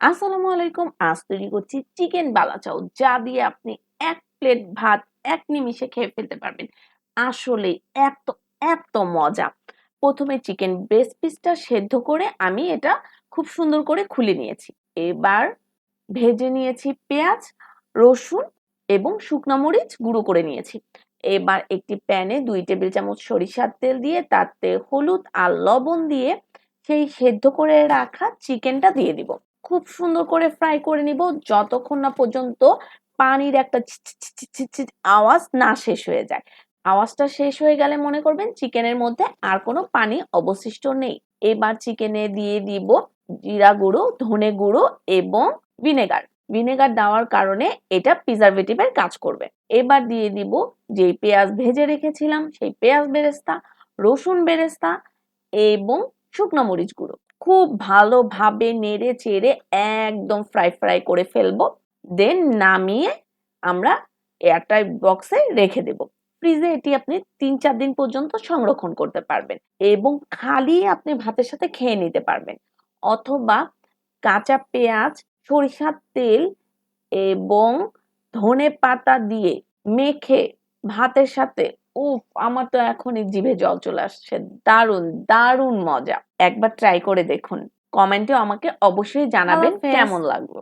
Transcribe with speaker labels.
Speaker 1: আসসালামু আলাইকুম, আজ তৈরি করছি চিকেন বালা বালাচাও যা দিয়ে আপনি এক প্লেট ভাত, এক নিমিষে খেয়ে ফেলতে পারবেন। আসলে এত এত মজা। প্রথমে চিকেন ব্রেস্ট পিসটা সেদ্ধ করে আমি এটা খুব সুন্দর করে খুলে নিয়েছি। এবার ভেজে নিয়েছি পেঁয়াজ, রসুন এবং শুকনো মরিচ গুঁড়ো করে নিয়েছি। এবার একটি প্যানে দুই টেবিল চামচ সরিষার তেল দিয়ে তাতে হলুদ আর লবণ দিয়ে সেই সেদ্ধ করে রাখা চিকেনটা দিয়ে দিব। খুব সুন্দর করে ফ্রাই করে নিব, যতক্ষণ না পর্যন্ত পানির একটা আওয়াজ না শেষ হয়ে যায়। আওয়াজটা শেষ হয়ে গেলে মনে করবেন চিকেনের মধ্যে আর কোনো পানি অবশিষ্ট নেই। এবার চিকেনে দিয়ে দিব জিরা গুঁড়ো, ধনে গুঁড়ো এবং ভিনেগার। ভিনেগার দেওয়ার কারণে এটা প্রিজারভেটিভের কাজ করবে। এবার দিয়ে দিব যে পেঁয়াজ ভেজে রেখেছিলাম, সেই পেঁয়াজ বেরেস্তা, রসুন বেরেস্তা এবং শুকনো মরিচ গুঁড়ো। খুব ভালোভাবে নেড়ে চেড়ে একদম ফ্রাই ফ্রাই করে ফেলব। দেন নামিয়ে আমরা এয়ারটাইট বক্সে রেখে দেব। ফ্রিজে এটি আপনি তিন চার দিন পর্যন্ত সংরক্ষণ করতে পারবেন এবং খালি আপনি ভাতের সাথে খেয়ে নিতে পারবেন। অথবা কাঁচা পেঁয়াজ, সরিষার তেল এবং ধনে পাতা দিয়ে মেখে ভাতের সাথে উফ আমার তো এখনই জিভে জল চলে আসছে। দারুণ দারুণ মজা। একবার ট্রাই করে দেখুন। কমেন্টে আমাকে অবশ্যই জানাবেন কেমন লাগল।